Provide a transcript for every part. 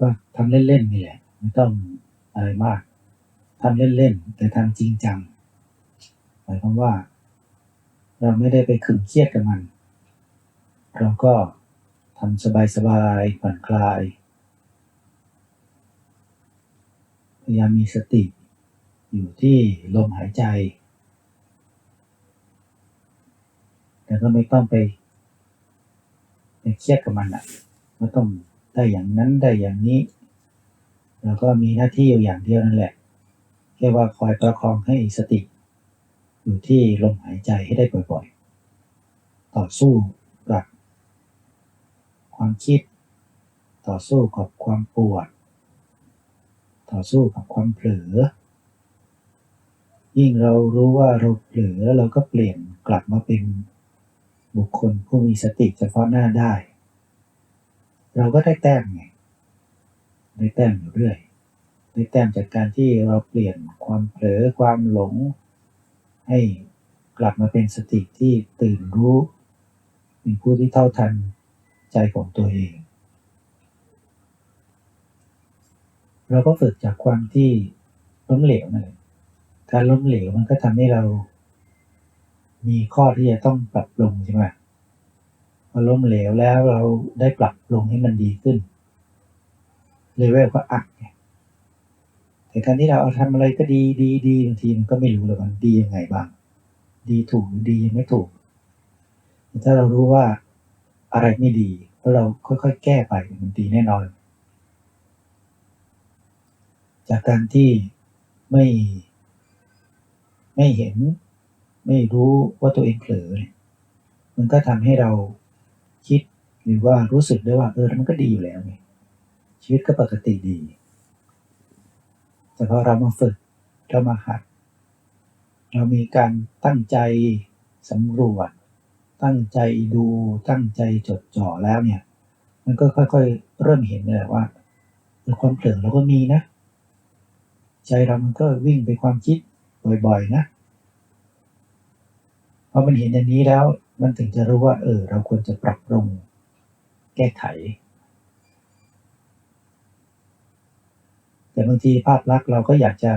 ก็ทำเล่นๆนี่แหละไม่ต้องอะไรมากทำเล่นๆแต่ทำจริงจังหมายความว่า เราไม่ได้ไปขึงเครียดกับมัน เราก็ทำสบายๆผ่อนคลาย พยายามมีสติ อยู่ที่ลมหายใจ แต่ก็ไม่ต้องไปไปเครียดกับมันอะไม่ต้อง ได้อย่างนั้นได้อย่างนี้ แล้วก็มีหน้าที่อยู่อย่างเดียวนั่นแหละแค่ว่าคอยประคองให้สติ อยู่ที่ลมหายใจให้ได้บ่อยๆ ต่อสู้กับ ความคิด ต่อสู้กับความปวด ต่อสู้กับความเผลอ ยิ่งเรารู้ว่าเราเผลอแล้วเราก็เปลี่ยนกลับมาเป็นบุคคลผู้มีสติเฉพาะหน้าได้ เราก็ได้แต้มไงได้แต้มอยู่เรื่อยได้แต้มจากการที่เราเปลี่ยนความเผลอความหลง ให้กลับมาเป็นสติที่ตื่นรู้เป็นผู้ที่เท่าทันใจของตัวเอง เราก็ฝึกจากความที่ล้มเหลวนั่นแหละการล้มเหลวมันก็ทำให้เรามีข้อที่จะต้องปรับปรุงใช่ไหม พอล้มเหลวแล้วเราได้ปรับปรุงให้มันดีขึ้นเลเวลก็อัพไงแต่การที่เราเอาทำอะไรก็ดีดีดีบางทีมันก็ไม่รู้เลยมันดียังไงบ้าง ดีถูกหรือดียังไม่ถูกแต่ถ้าเรารู้ว่าอะไรไม่ดีแล้วเราค่อยๆ แก้ไปมันดีแน่นอน จากการที่ไม่ ไม่เห็น ไม่รู้ว่าตัวเองเผลอเนี่ยมันก็ทำให้เรา คิดหรือว่ารู้สึกได้ว่าเออมันก็ดีอยู่แล้วไงชีวิตก็ปกติดี แต่พอเรามาฝึกเรามาหัด เรามีการตั้งใจสำรวจ ตั้งใจดูตั้งใจจดจ่อแล้วเนี่ย มันก็ค่อยๆ เริ่มเห็นเลยว่าความเผลอเราก็มีนะ ใจเรามันก็วิ่งไปความคิดบ่อยๆนะพอมันเห็นอย่างนี้แล้ว มันถึงจะรู้ว่า เออ เราควรจะปรับปรุง แก้ไข แต่บางทีภาพลักษณ์เราก็อยากจะ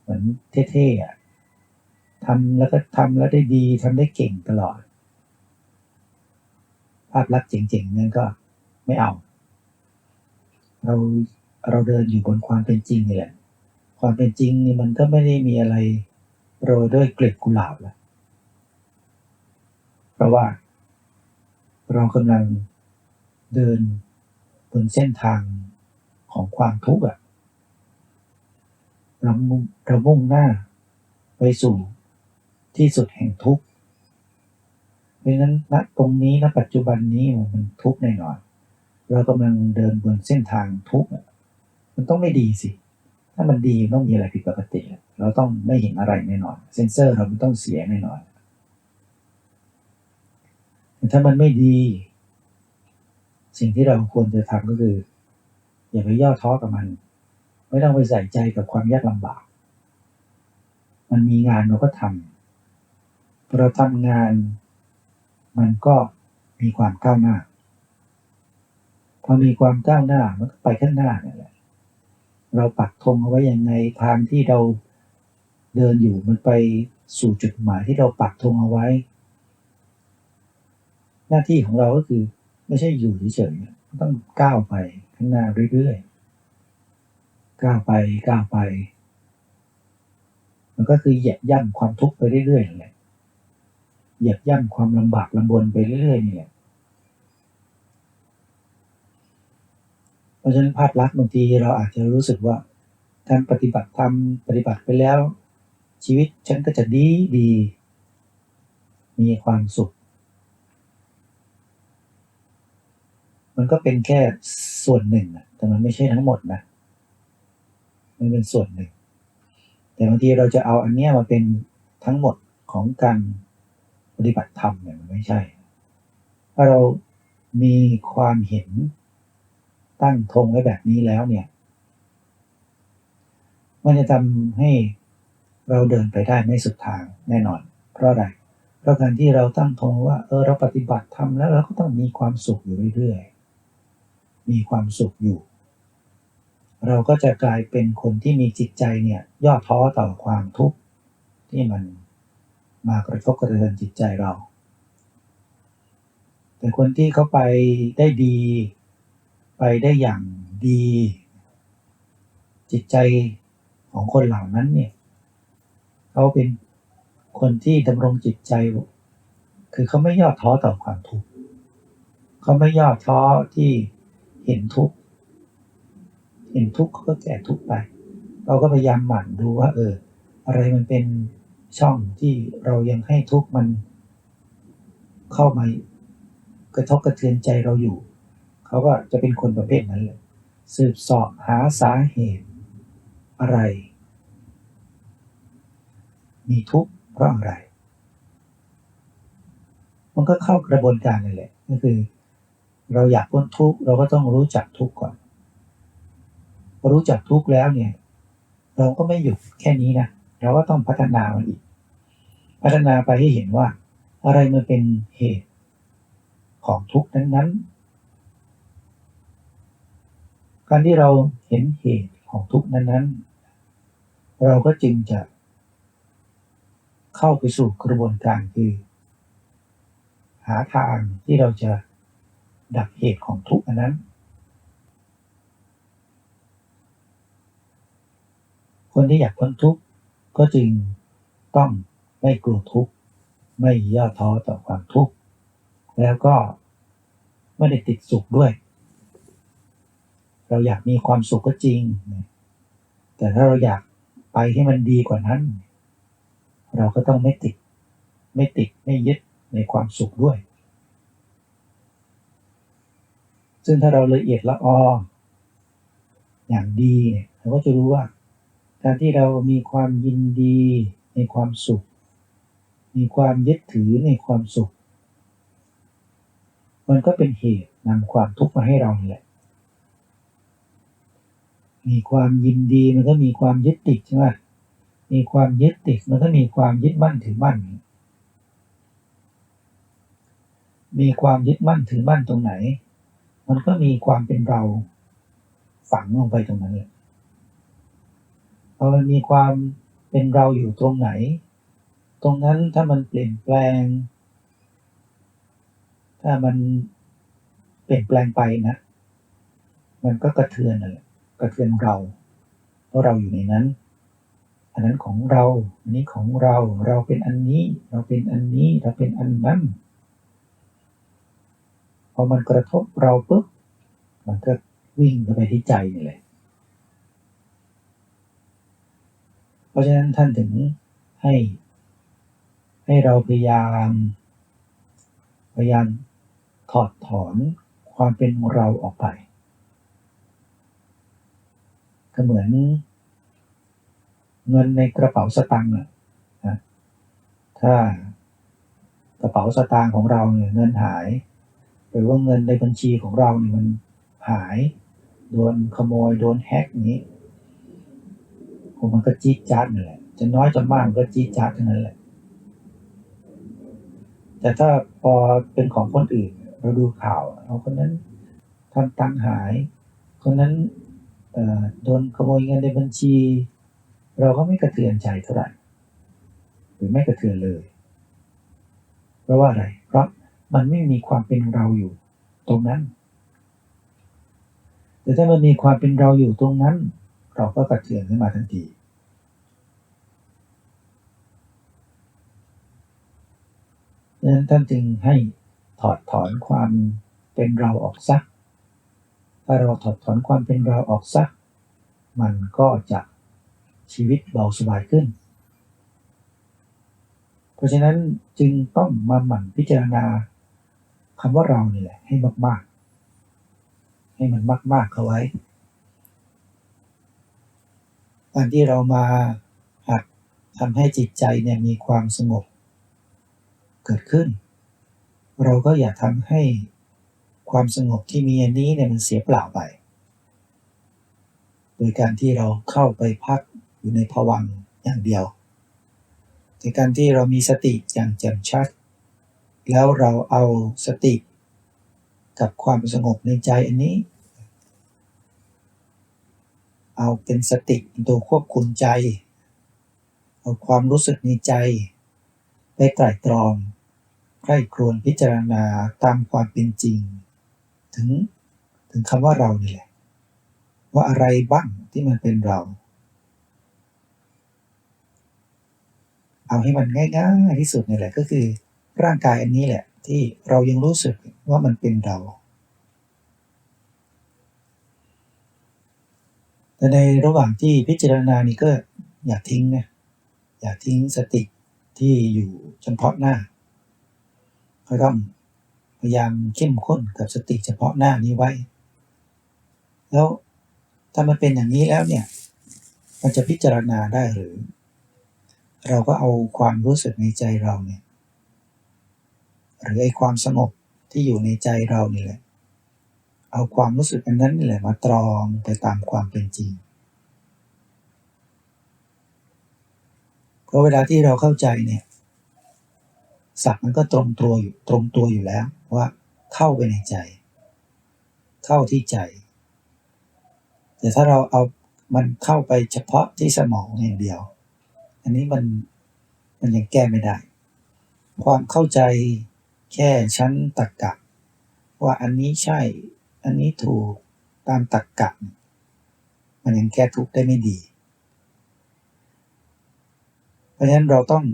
เหมือนเท่ๆอะทำแล้วก็ทำแล้วได้ดีทำได้เก่งตลอด ภาพลักษณ์เจ๋งๆนั่นก็ไม่เอา เราเราเดินอยู่บนความเป็นจริงนี่แหละความเป็นจริงนี่มันก็ไม่ได้มีอะไรโรยด้วยเกล็ดกุหลาบแล้ว เพราะว่า เรากำลังเดินบนเส้นทางของความทุกข์อะเรามุ่งเรามุ่งหน้าไปสู่ที่สุดแห่งทุกข์ เพราะฉะนั้นณตรงนี้ณปัจจุบันนี้มันทุกข์แน่นอน เรากำลังเดินบนเส้นทางทุกข์มันต้องไม่ดีสิ ถ้ามันดีต้องมีอะไรผิดปกติ เราต้องไม่เห็นอะไรแน่นอน เซนเซอร์เราไม่ต้องเสียแน่นอน ถ้ามันไม่ดี สิ่งที่เราควรจะทำก็คือ อย่าไปย่อท้อกับมัน ไม่ต้องไปใส่ใจกับความยากลำบาก มันมีงานเราก็ทำเราทำงาน มันก็มีความก้าวหน้า พอมีความก้าวหน้ามันก็ไปข้างหน้านั่นแหละเราปักธงเอาไว้ยังไงทางที่เราเดินอยู่มันไปสู่จุดหมายที่เราปักธงเอาไว้ หน้าที่ของเราก็คือไม่ใช่อยู่เฉยๆต้องก้าวไปข้างหน้าเรื่อยๆก้าวไปก้าวไป มันก็คือเหยียบย่ำความทุกข์ไปเรื่อยๆนั่นแหละเหยียบย่ำความลำบากลำบนไปเรื่อยๆนี่แหละเพราะฉะนั้นภาพลักษณ์บางทีเราอาจจะรู้สึกว่าการปฏิบัติธรรมปฏิบัติไปแล้ว ชีวิตฉันก็จะดีดี มีความสุข มันก็เป็นแค่ส่วนหนึ่งนะแต่มันไม่ใช่ทั้งหมดนะ มันเป็นส่วนหนึ่ง แต่บางทีเราจะเอาอันเนี้ยมาเป็นทั้งหมดของการปฏิบัติธรรมเนี่ยมันไม่ใช่ ถ้าเรามีความเห็นตั้งธงไว้แบบนี้แล้วเนี่ย มันจะทำให้เราเดินไปได้ไม่สุดทางแน่นอน เพราะอะไร เพราะการที่เราตั้งธงว่า เออเราปฏิบัติธรรมแล้วเราก็ต้องมีความสุขอยู่เรื่อยๆ มีความสุขอยู่ เราก็จะกลายเป็นคนที่มีจิตใจเนี่ยย่อท้อต่อความทุกข์ที่มันมากระทบกระเทือนจิตใจเรา แต่คนที่เขาไปได้ดี ไปได้อย่างดี จิตใจของคนเหล่านั้นเนี่ยเขาเป็นคนที่ดำรงจิตใจ คือเขาไม่ย่อท้อต่อความทุกข์เขาไม่ย่อท้อที่ เห็นทุกข์เห็นทุกข์เขาก็แก้ทุกข์ไป เราก็พยายามหมั่นดูว่า เออ อะไรมันเป็นช่องที่เรายังให้ทุกข์มันเข้ามากระทบกระเทือนใจเราอยู่ เขาก็จะเป็นคนประเภทนั้นเลยสืบสอบหาสาเหตุ อะไร มีทุกข์เพราะอะไร มันก็เข้ากระบวนการนั่นแหละก็คือ เราอยากพ้นทุกข์เราก็ต้องรู้จักทุกข์ก่อนพอรู้จักทุกข์แล้วเนี่ย เราก็ไม่หยุดแค่นี้นะเราก็ต้องพัฒนามันอีก พัฒนาไปให้เห็นว่า อะไรมันเป็นเหตุของทุกข์นั้นๆ การที่เราเห็นเหตุของทุกข์นั้นๆ เราก็จึงจะ เข้าไปสู่กระบวนการคือ หาทางที่เราจะ ดับเหตุของทุกข์อันนั้น คนที่อยากพ้นทุกข์ก็จึงต้องไม่กลัวทุกข์ไม่ย่อท้อต่อความทุกข์แล้วก็ไม่ได้ติดสุขด้วย เราอยากมีความสุขก็จริง แต่ถ้าเราอยากไปให้มันดีกว่านั้น เราก็ต้องไม่ติด ไม่ติดไม่ยึดในความสุขด้วย ซึ่งถ้าเราละเอียดละอออย่างดีเนี่ยเราก็จะรู้ว่า การที่เรามีความยินดีในความสุข มีความยึดถือในความสุข มันก็เป็นเหตุนำความทุกข์มาให้เราเนี่ย มีความยินดีมันก็มีความยึดติดใช่ไหมมีความยึดติดมันก็มีความยึดมั่นถือมั่น มีความยึดมั่นถือมั่นตรงไหน มันก็มีความเป็นเราฝังลงไปตรงนั้นเลยพอมันมีความเป็นเราอยู่ตรงไหน ตรงนั้นถ้ามันเปลี่ยนแปลง ถ้ามันเปลี่ยนแปลงไปนะ มันก็กระเทือนเลยกระเทือนเรา เพราะเราอยู่ในนั้น อันนั้นของเรา อันนี้ของเรา เราเป็นอันนี้ เราเป็นอันนี้ เราเป็นอันนั้น อมันกระทบเราปุ๊บมันก็วิ่งไปที่ใจนี่แหละเพราะฉะนั้นท่านถึงให้ ให้เราพยายาม พยายามถอดถอนความเป็นเราออกไป ก็เหมือน เงินในกระเป๋าสตางค์นะถ้ากระเป๋าสตางค์ของเราเนี่ยเงินหาย หรือว่าเงินในบัญชีของเราเนี่ยมันหาย โดนขโมยโดนแฮกนี้ผมมันก็จี๊ดจ๊าดนั่นแหละจะน้อยจะมากก็จี๊ดจ๊าดทั้งนั้นแหละ แต่ถ้าพอเป็นของคนอื่น เราดูข่าวเอาคนนั้นทำตังหาย คนนั้นโดนขโมยเงินในบัญชี เราก็ไม่กระเทือนใจเท่าไหร่หรือไม่กระเทือนเลย เพราะว่าอะไร มันไม่มีความเป็นเราอยู่ ตรงนั้น แต่ถ้ามันมีความเป็นเราอยู่ตรงนั้น เราก็กระเทือนขึ้นมาทันที ดังนั้นท่านจึงให้ถอดถอนความเป็นเราออกซักถ้าเราถอดถอนความเป็นเราออกซักมันก็จะชีวิตเบาสบายขึ้น เพราะฉะนั้นจึงต้องมาหมั่นพิจารณา คำว่าเรานี่แหละ ให้มากๆ ให้มันมาก ๆ เข้าไว้การที่เรามาหัดทำให้จิตใจเนี่ยมีความสงบ เกิดขึ้น เราก็อย่าทำให้ความสงบที่มีอันนี้เนี่ยมันเสียเปล่าไป โดยการที่เราเข้าไปพักอยู่ในภวังอย่างเดียว ในการที่เรามีสติอย่างแจ่มชัด แล้วเราเอาสติกับความสงบในใจอันนี้ เอาเป็นสติเป็นตัวควบคุมใจ เอาความรู้สึกในใจ ไปไตร่ตรองใคร่ครวญพิจารณาตามความเป็นจริง ถึงถึงคำว่าเรานี่แหละ ว่าอะไรบ้างที่มันเป็นเรา เอาให้มันง่ายๆที่สุดนี่แหละก็คือ ร่างกายอันนี้แหละ ที่เรายังรู้สึกว่ามันเป็นเราแต่ในระหว่างที่พิจารณานี่ก็อย่าทิ้งนะอย่าทิ้งสติที่อยู่เฉพาะหน้าก็ต้องพยายามเข้มข้นกับสติเฉพาะหน้านี้ไว้ แล้วถ้ามันเป็นอย่างนี้แล้วเนี่ย มันจะพิจารณาได้หรือ เราก็เอาความรู้สึกในใจเราเนี่ย หรือไอ้ความสงบที่อยู่ในใจเรานี่แหละ เอาความรู้สึกอันนั้นนี่แหละมาตรองไปตามความเป็นจริงเพราะเวลาที่เราเข้าใจเนี่ยศัพท์มันก็ตรงตัวอยู่ตรงตัวอยู่แล้วว่าเข้าไปในใจ เข้าที่ใจ แต่ถ้าเราเอามันเข้าไปเฉพาะที่สมองอย่างเดียว อันนี้มันมันยังแก้ไม่ได้ ความเข้าใจ แค่ชั้นตรรกะ ว่าอันนี้ใช่ อันนี้ถูกตามตรรกะ มันยังแก้ทุกข์ได้ไม่ดี เพราะฉะนั้นเราต้อง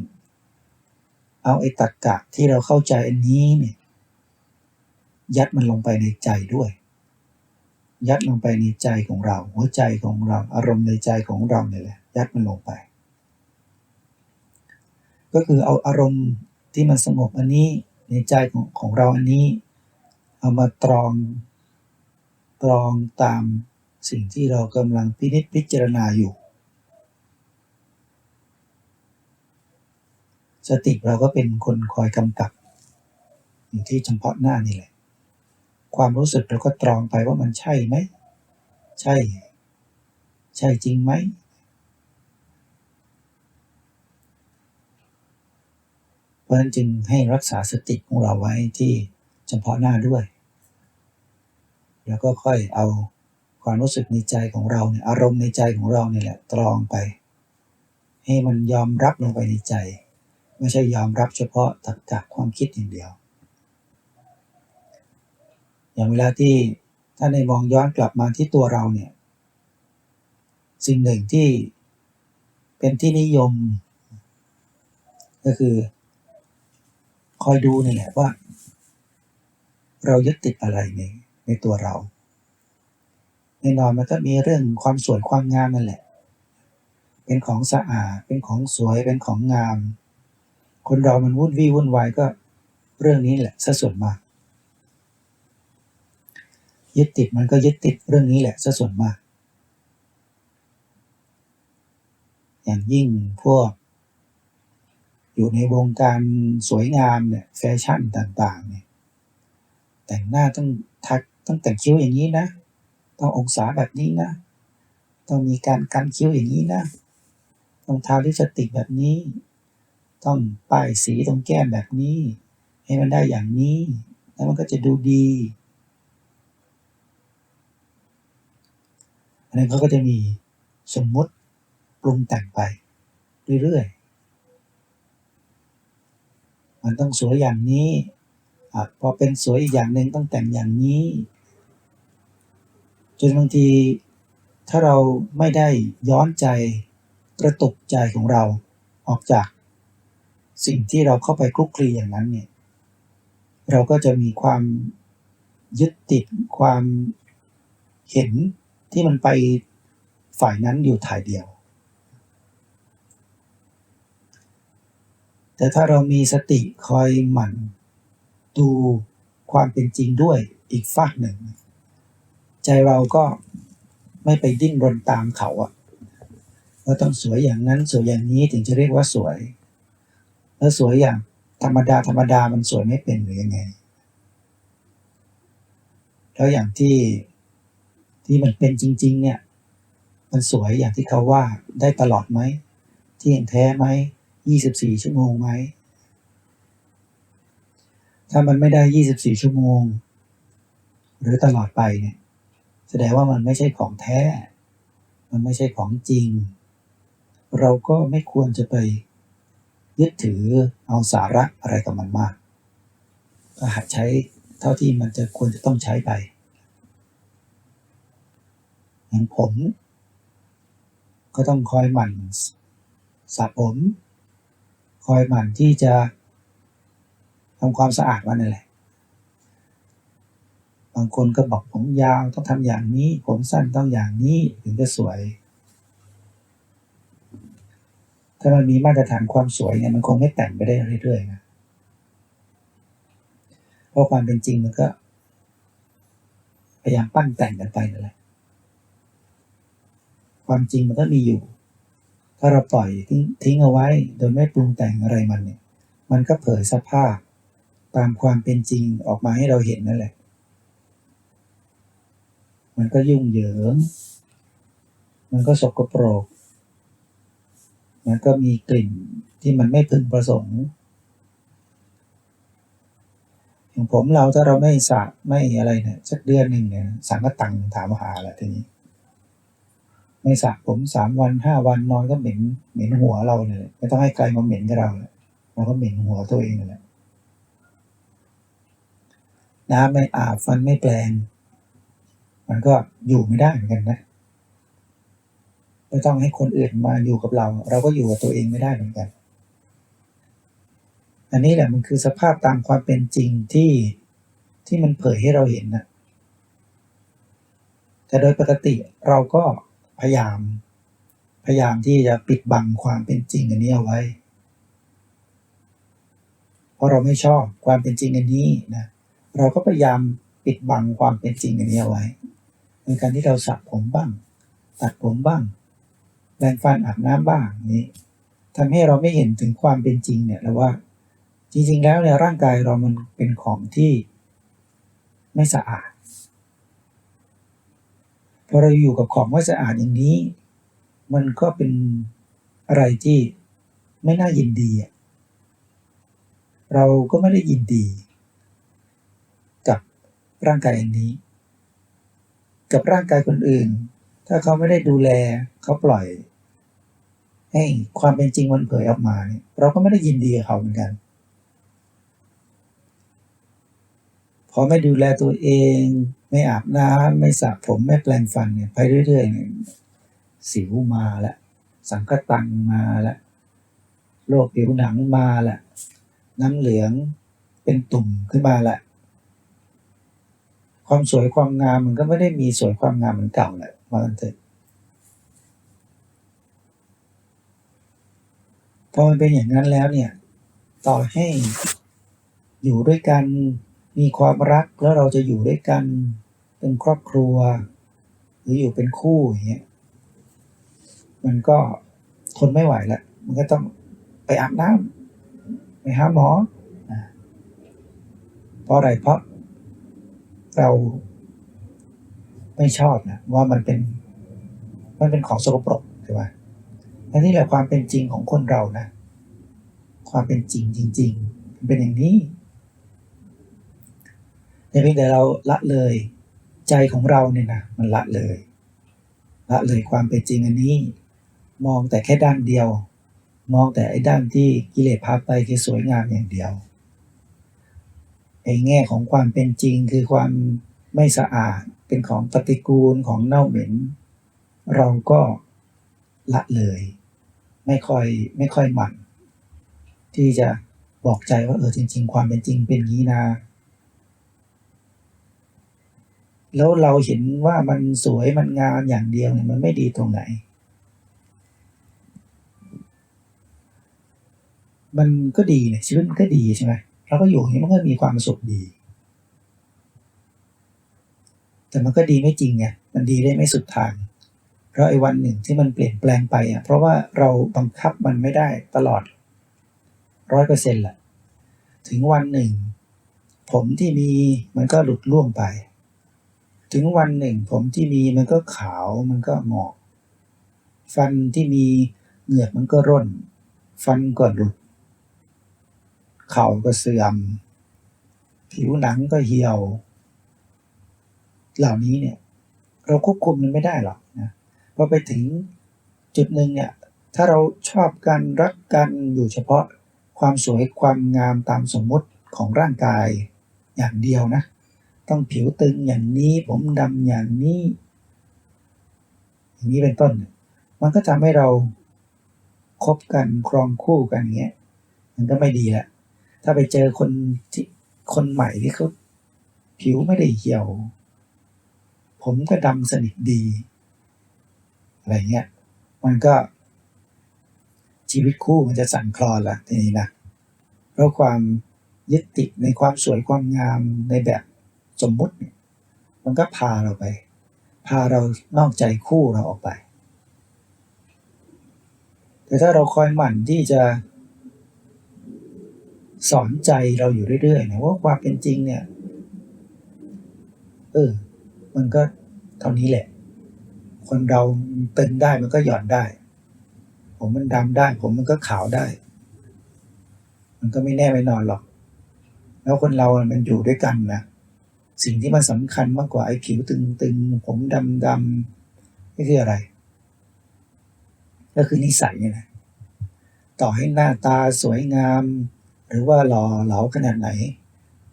เอาไอ้ตรรกะที่เราเข้าใจอันนี้เนี่ยยัดมันลงไปในใจด้วย ยัดลงไปในใจของเรา หัวใจของเรา อารมณ์ในใจของเราเนี่ยแหละยัดมันลงไป ก็คือเอาอารมณ์ที่มันสงบอันนี้ ในใจของของเราอันนี้ เอามาตรองตรองตามสิ่งที่เรากำลังพินิจพิจารณาอยู่ สติเราก็เป็นคนคอยกำกับ อยู่ที่เฉพาะหน้านี่แหละ ความรู้สึกเราก็ตรองไปว่ามันใช่ไหม ใช่ ใช่จริงไหม เพ ราะฉะนั้นจึงให้รักษาสติของเราไว้ที่เฉพาะหน้าด้วย แล้วก็ค่อยเอาความรู้สึกในใจของเราเนี่ยอารมณ์ในใจของเราเนี่ยแหละตรองไป ให้มันยอมรับลงไปในใจ ไม่ใช่ยอมรับเฉพาะตรรกะความคิดอย่างเดียว อย่างเวลาที่ถ้าในมองย้อนกลับมาที่ตัวเราเนี่ย สิ่งหนึ่งที่เป็นที่นิยม ก็คือ คอยดูนี่แหละว่า เรายึดติดอะไรในในตัวเราแน่นอนมันก็มีเรื่องความสวยความงามนั่นแหละ เป็นของสะอาด เป็นของสวย เป็นของงาม คนเรามันวุ่นวี่วุ่นวายก็เรื่องนี้แหละซะส่วนมาก ยึดติดมันก็ยึดติดเรื่องนี้แหละซะส่วนมาก อย่างยิ่งพวก อยู่ในวงการสวยงามเนี่ยแฟชั่นต่างๆเนี่ยแต่งหน้าต้องทักต้องแต่งคิ้วอย่างนี้นะ ต้ององศาแบบนี้นะ ต้องมีการกันคิ้วอย่างนี้นะ ต้องทาลิปสติกแบบนี้ ต้องป้ายสีตรงแก้มแบบนี้ ให้มันได้อย่างนี้ แล้วมันก็จะดูดีอันนั้นเขาก็จะมีสมมติปรุงแต่งไปเรื่อยๆ มันต้องสวยอย่างนี้อพอเป็นสวยอีกอย่างหนึ่งต้องแต่งอย่างนี้จนบางทีถ้าเราไม่ได้ย้อนใจกระตุกใจของเราออกจากสิ่งที่เราเข้าไปคลุกคลีอย่างนั้นเนี่ยเราก็จะมีความยึดติดความเห็นที่มันไปฝ่ายนั้นอยู่ถ่ายเดียว แต่ถ้าเรามีสติคอยหมั่น ดูความเป็นจริงด้วยอีกฝากหนึ่ง ใจเราก็ไม่ไปดิ้นรนตามเขาอะว่าต้องสวยอย่างนั้นสวยอย่างนี้ถึงจะเรียกว่าสวย แล้วสวยอย่างธรรมดาธรรมดามันสวยไม่เป็นหรือยังไง แล้วอย่างที่ที่มันเป็นจริง ๆ เนี่ย มันสวยอย่างที่เขาว่าได้ตลอดไหมที่ยงแท้ไหม ยี่สิบสี่ชั่วโมงไหม ถ้ามันไม่ได้ 24 ชั่วโมง หรือตลอดไปเนี่ยแสดงว่ามันไม่ใช่ของแท้มมันไม่ใช่ของจริง เราก็ไม่ควรจะไปยึดถือเอาสาระอะไรกับมันมากก็หัดใช้เท่าที่มันจะควรจะต้องใช้ไป อย่างผม ก็ต้องคอยหมั่นสระผม คอยหมั่นที่จะทำความสะอาดมันนั่นแหละบางคนก็บอกผมยาวต้องทำอย่างนี้ ผมสั้นต้องอย่างนี้ถึงจะสวย ถ้ามันมีมาตรฐานความสวยเนี่ยมันคงไม่แต่งไปได้เรื่อยๆนะเพราะความเป็นจริงมันก็พยายามปั้นแต่งกันไปนั่นแหละความจริงมันก็มีอยู่ ถ้าเราปล่อยทิ้งทิ้งเอาไว้โดยไม่ปรุงแต่งอะไรมันเนี่ย มันก็เผยสภาพ ตามความเป็นจริงออกมาให้เราเห็นนั่นแหละ มันก็ยุ่งเหยิง มันก็สกปรก มันก็มีกลิ่นที่มันไม่พึงประสงค์อย่างผมเราถ้าเราไม่สระไม่อะไรเนี่ยสักเดือนหนึ่งเนี่ยสังกตังถามหาแหละทีนี้ ไม่สระผมสามวันห้าวันนอนก็เหม็นเหม็นหัวเราเลย ไม่ต้องให้ใครมาเหม็นกับเราเลยเราก็เหม็นหัวตัวเองเลยน้ำไม่อาบฟันไม่แปลง มันก็อยู่ไม่ได้เหมือนกันนะไม่ต้องให้คนอื่นมาอยู่กับเรา เราก็อยู่กับตัวเองไม่ได้เหมือนกัน อันนี้แหละมันคือสภาพตามความเป็นจริงที่ที่มันเผยให้เราเห็นนะแต่โดยปกติเราก็ พยายาม พยายามที่จะปิดบังความเป็นจริงอันนี้เอาไว้ เพราะเราไม่ชอบความเป็นจริงอันนี้นะเราก็พยายามปิดบังความเป็นจริงอันนี้เอาไว้ในการที่เราสระผมบ้าง ตัดผมบ้างแปรงฟันอาบน้ำบ้างนี้ทำให้เราไม่เห็นถึงความเป็นจริงเนี่ยแล้วว่า จริง ๆ แล้วเนี่ยร่างกายเรามันเป็นของที่ไม่สะอาด พอเราอยู่กับของไม่สะอาดอย่างนี้ มันก็เป็นอะไรที่ไม่น่ายินดีอะเราก็ไม่ได้ยินดี กับร่างกายอันนี้ กับร่างกายคนอื่น ถ้าเขาไม่ได้ดูแลเขาปล่อยให้ความเป็นจริงมันเผยออกมาเนี่ยเราก็ไม่ได้ยินดีกับเขาเหมือนกัน พอไม่ดูแลตัวเอง ไม่อาบน้ำไม่สระผมไม่แปรงฟันเนี่ยไปเรื่อยๆเนี่ยสิวมาละสังกตังมาละโรคผิวหนังมาละน้ำเหลืองเป็นตุ่มขึ้นมาละความสวยความงามมันก็ไม่ได้มีสวยความงามเหมือนเก่าแหละมากันเถอะพอมันเป็นอย่างนั้นแล้วเนี่ย ต่อให้อยู่ด้วยกันมีความรักแล้วเราจะอยู่ด้วยกัน เป็นครอบครัว หรืออยู่เป็นคู่อย่างเงี้ยมันก็ทนไม่ไหวละมันก็ต้องไปอาบน้ำไปหาหมอเพราะอะไรเพราะเราไม่ชอบนะว่ามันเป็น มันเป็นของสกปรกใช่ไหมและนี่แหละความเป็นจริงของคนเรานะ ความเป็นจริงจริง ๆ เป็นอย่างนี้แต่เพียงแต่เราละเลย ใจของเราเนี่ยนะมันละเลย ละเลยความเป็นจริงอันนี้ มองแต่แค่ด้านเดียว มองแต่ไอ้ด้านที่กิเลสพาไปคือสวยงามอย่างเดียวไอ้แง่ของความเป็นจริงคือความไม่สะอาดเป็นของปฏิกูลของเน่าเหม็น เราก็ละเลย ไม่ค่อยไม่ค่อยหมั่นที่จะบอกใจว่าเออจริง ๆ ความเป็นจริงเป็นงี้นะ แล้วเราเห็นว่ามันสวยมันงามอย่างเดียวเนี่ยมันไม่ดีตรงไหน มันก็ดีเนี่ยชีวิตมันก็ดีใช่ไหมเราก็อยู่อย่างนี้มันก็มีความสุขดี แต่มันก็ดีไม่จริงไงมันดีได้ไม่สุดทาง เพราะไอ้วันหนึ่งที่มันเปลี่ยนแปลงไปอะเพราะว่าเราบังคับมันไม่ได้ตลอดร้อยเปอร์เซ็นต์แหละถึงวันหนึ่ง ผมที่มีมันก็หลุดล่วงไป ถึงวันหนึ่งผมที่มีมันก็ขาวมันก็หงอก ฟันที่มีเหงือกมันก็ร่น ฟันก็หลุด เข่าก็เสื่อม ผิวหนังก็เหี่ยว เหล่านี้เนี่ย เราควบคุมมันไม่ได้หรอกนะพอไปถึงจุดหนึ่งเนี่ย ถ้าเราชอบกันรักกันอยู่เฉพาะความสวยความงามตามสมมุติของร่างกายอย่างเดียวนะ ต้องผิวตึงอย่างนี้ ผมดำอย่างนี้ อย่างนี้เป็นต้น มันก็ทำให้เราคบกันครองคู่กันอย่างเงี้ย มันก็ไม่ดีละถ้าไปเจอคนที่คนใหม่ที่เขาผิวไม่ได้เหี่ยว ผมก็ดำสนิทดี อะไรเงี้ย มันก็ ชีวิตคู่มันจะสั่นคลอนละทีนี้นะเพราะความยึดติดในความสวยความงามในแบบ สมมุติมันก็พาเราไป พาเรานอกใจคู่เราออกไป แต่ถ้าเราคอยหมั่นที่จะสอนใจเราอยู่เรื่อยๆนะว่าความเป็นจริงเนี่ย เออ มันก็เท่านี้แหละ คนเราตึงได้มันก็หย่อนได้ ผมมันดำได้ ผมมันก็ขาวได้ มันก็ไม่แน่ไม่นอนหรอก แล้วคนเรามันอยู่ด้วยกันนะ สิ่งที่มันสำคัญมากกว่าไอ้ผิวตึงๆ ผมดำๆนี่คืออะไร ก็คือนิสัยนี่นะต่อให้หน้าตาสวยงาม หรือว่าหล่อเหลาขนาดไหน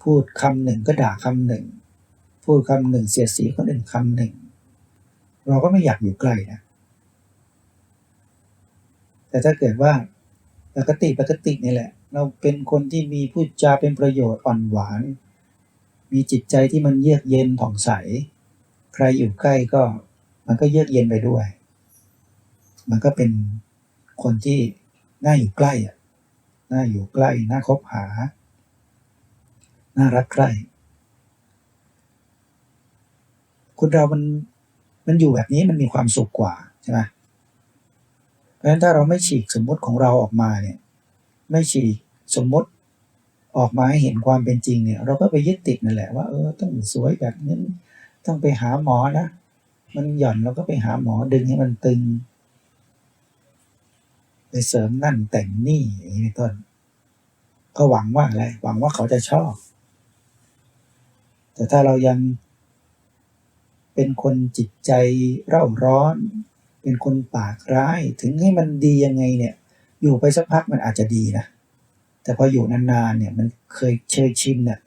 พูดคำหนึ่งก็ด่าคำหนึ่ง พูดคำหนึ่งเสียดสีคนอื่นคำหนึ่ง เราก็ไม่อยากอยู่ใกล้นะ แต่ถ้าเกิดว่าปกติปกตินี่แหละ เราเป็นคนที่มีพูดจาเป็นประโยชน์อ่อนหวาน มีจิตใจที่มันเยือกเย็นผ่องใส ใครอยู่ใกล้ก็มันก็เยือกเย็นไปด้วย มันก็เป็นคนที่น่าอยู่ใกล้อะน่าอยู่ใกล้ น่าคบหา น่ารักใคร่คนเรามันมันอยู่แบบนี้มันมีความสุขกว่าใช่ไหมเพราะฉะนั้นถ้าเราไม่ฉีกสมมติของเราออกมาเนี่ย ไม่ฉีกสมมติ ออกมาให้เห็นความเป็นจริงเนี่ย เราก็ไปยึดติดนั่นแหละว่าเออต้องสวยแบบนี้นต้องไปหาหมอนะมันหย่อนเราก็ไปหาหมอดึงให้มันตึง ไปเสริมนั่นแต่งนี่อย่างนี้ต้น ก็หวังว่าอะไรหวังว่าเขาจะชอบ แต่ถ้าเรายังเป็นคนจิตใจเร่าร้อน เป็นคนปากร้ายถึงให้มันดียังไงเนี่ย อยู่ไปสักพักมันอาจจะดีนะ แต่พออยู่นานๆเนี่ยมันเคยเคยชินเนี่ย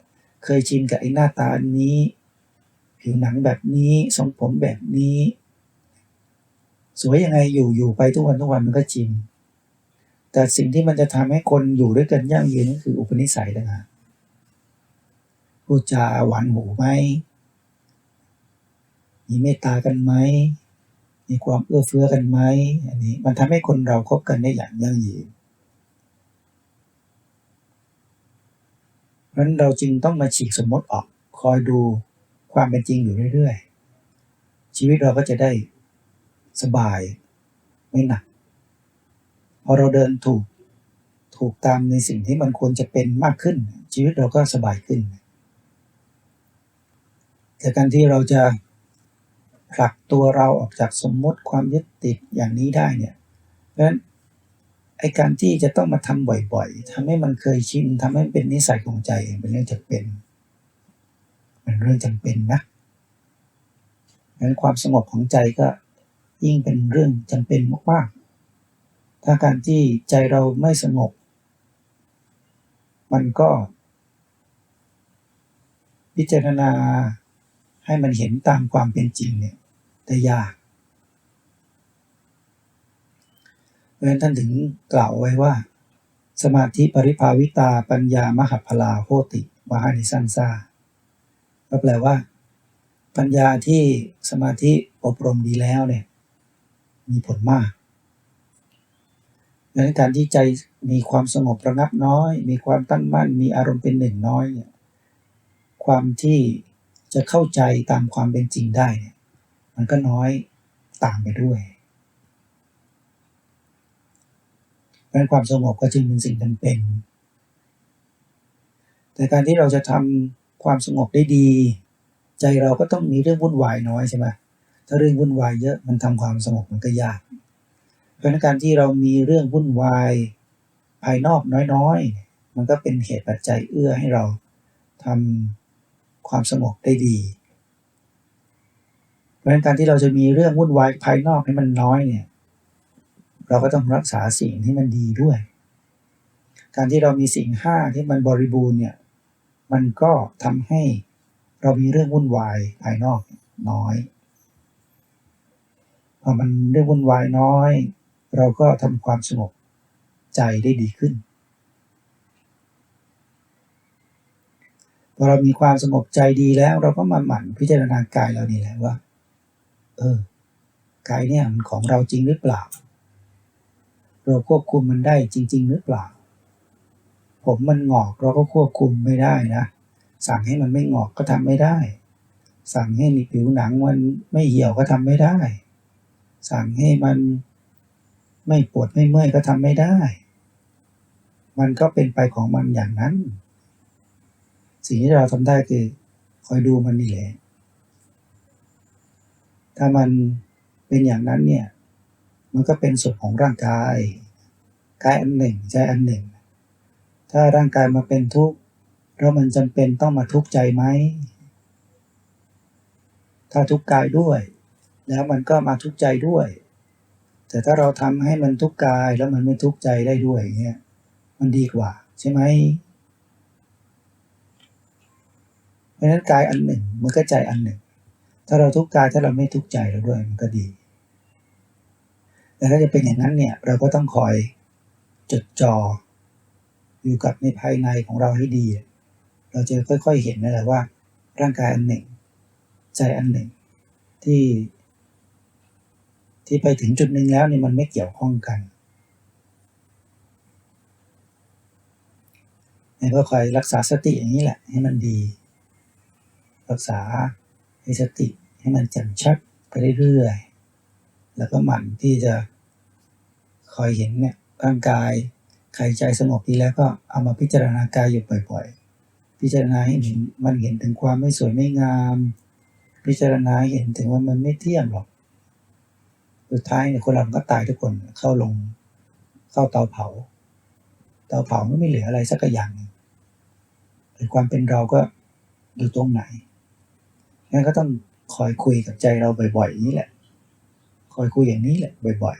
เคยชินกับไอ้หน้าตานี้ ผิวหนังแบบนี้ทรงผมแบบนี้ สวยยังไงอยู่อยู่ไปทุกวันทุกวันมันก็ชินแต่สิ่งที่มันจะทำให้คนอยู่ด้วยกันยั่งยืนก็คืออุปนิสัยต่างหากพูดจาหวานหูไหมมีเมตตากันไหมมีความเอื้อเฟื้อกันไหมอันนี้มันทำให้คนเราคบกันได้อย่างยั่งยืน เพราะฉะ นั้นเราจึงต้องมาฉีกสมมติออกคอยดูความเป็นจริงอยู่เรื่อยๆ ชีวิตเราก็จะได้สบายไม่หนัก พอเราเดินถูกถูกตามในสิ่งที่มันควรจะเป็นมากขึ้น ชีวิตเราก็สบายขึ้นแต่การที่เราจะผลักตัวเราออกจากสมมติความยึดติดอย่างนี้ได้เนี่ยเพราะฉะนั้น อการที่จะต้องมาทำบ่อยๆทำให้มันเคยชินทำให้เป็นนิสัยของใจเป็นเรื่องจำเป็นเป็นเรื่องจำเป็นนะงั้นความสงบของใจก็ยิ่งเป็นเรื่องจำเป็นมากๆ ถ้าการที่ใจเราไม่สงบ มันก็ พิจารณาให้มันเห็นตามความเป็นจริงเนี่ยได้ยาก เพราะฉะนั้นท่านถึงกล่าวไว้ว่า สมาธิปริภาวิตาปัญญามหพลาโหติวาหานิสันซาก็แปลว่า ปัญญาที่สมาธิอบรมดีแล้วเนี่ยมีผลมากดังนั้นการที่ใจมีความสงบระงับน้อย มีความตั้งมั่น มีอารมณ์เป็นหนึ่งน้อยเนี่ยความที่จะเข้าใจตามความเป็นจริงได้เนี่ยมันก็น้อยตามไปด้วย เพราะความสงบก็จึงเป็นสิ่งจำเป็น แต่การที่เราจะทำความสงบได้ดี ใจเราก็ต้องมีเรื่องวุ่นวายน้อยใช่ไหมถ้าเรื่องวุ่นวายเยอะมันทำความสงบมันก็ยาก เพราะนั่นการที่เรามีเรื่องวุ่นวายภายนอกน้อยๆ มันก็เป็นเหตุปัจจัยเอื้อให้เราทำความสงบได้ดี เพราะฉะนั้นการที่เราจะมีเรื่องวุ่นวายภายนอกให้มันน้อยเนี่ย เราก็ต้องรักษาสิ่งที่มันดีด้วย การที่เรามีสิ่งห้าที่มันบริบูรณ์เนี่ยมันก็ทำให้เรามีเรื่องวุ่นวายภายนอกน้อยพอมันเรื่องวุ่นวายน้อย เราก็ทำความสงบใจได้ดีขึ้นพอเรามีความสงบใจดีแล้ว เราก็มาหมั่นพิจารณากายเรานี่แหละว่า เออกายเนี่ยมันของเราจริงหรือเปล่า เราควบคุมมันได้จริง ๆ หรือเปล่า ผมมันงอกเราก็ควบคุมไม่ได้นะ สั่งให้มันไม่งอกก็ทำไม่ได้ สั่งให้ผิวหนังมันไม่เหี่ยวก็ทำไม่ได้ สั่งให้มันไม่ปวดไม่เมื่อยก็ทำไม่ได้ มันก็เป็นไปของมันอย่างนั้น สิ่งที่เราทำได้คือคอยดูมันนี่แหละ ถ้ามันเป็นอย่างนั้นเนี่ย มันก็เป็นส่วนของร่างกายกายอันหนึ่งใจอันหนึ่ง ถ้าร่างกายมาเป็นทุกข์แล้วมันจำเป็นต้องมาทุกข์ใจไหมถ้าทุกข์กายด้วย แล้วมันก็มาทุกข์ใจด้วย แต่ถ้าเราทำให้มันทุกข์กายแล้วมันไม่ทุกข์ใจได้ด้วยเงี้ยมันดีกว่า ใช่ไหมเพราะฉะนั้นกายอันหนึ่งมันก็ใจอันหนึ่ง ถ้าเราทุกข์กายถ้าเราไม่ทุกข์ใจเราด้วยมันก็ดี แต่ถ้าจะเป็นอย่างนั้นเนี่ย เราก็ต้องคอยจดจ่ออยู่กับในภายในของเราให้ดี เราจะค่อยๆเห็นนั่นแหละว่า ร่างกายอันหนึ่ง ใจอันหนึ่งที่ ที่ไปถึงจุดหนึ่งแล้วเนี่ยมันไม่เกี่ยวข้องกันแล้วก็คอยรักษาสติอย่างนี้แหละ ให้มันดี รักษาให้สติให้มันแจ่มชัดไปเรื่อยๆ แล้วก็หมั่นที่จะคอยเห็นเนี่ยร่างกายใครใจสงบดีแล้วก็เอามาพิจารณากายอยู่บ่อยๆ พิจารณาให้เห็นมันเห็นถึงความไม่สวยไม่งาม พิจารณาเห็นถึงว่ามันไม่เที่ยงหรอก สุดท้ายเนี่ยคนเราก็ตายทุกคนเข้าลงเข้าเตาเผา เตาเผาไม่เหลืออะไรสักอย่างหนึ่งหรือความเป็นเราก็อยู่ตรงไหนงั้นก็ต้องคอยคุยกับใจเราบ่อยๆอย่างนี้แหละ คอยคุยอย่างนี้แหละบ่อย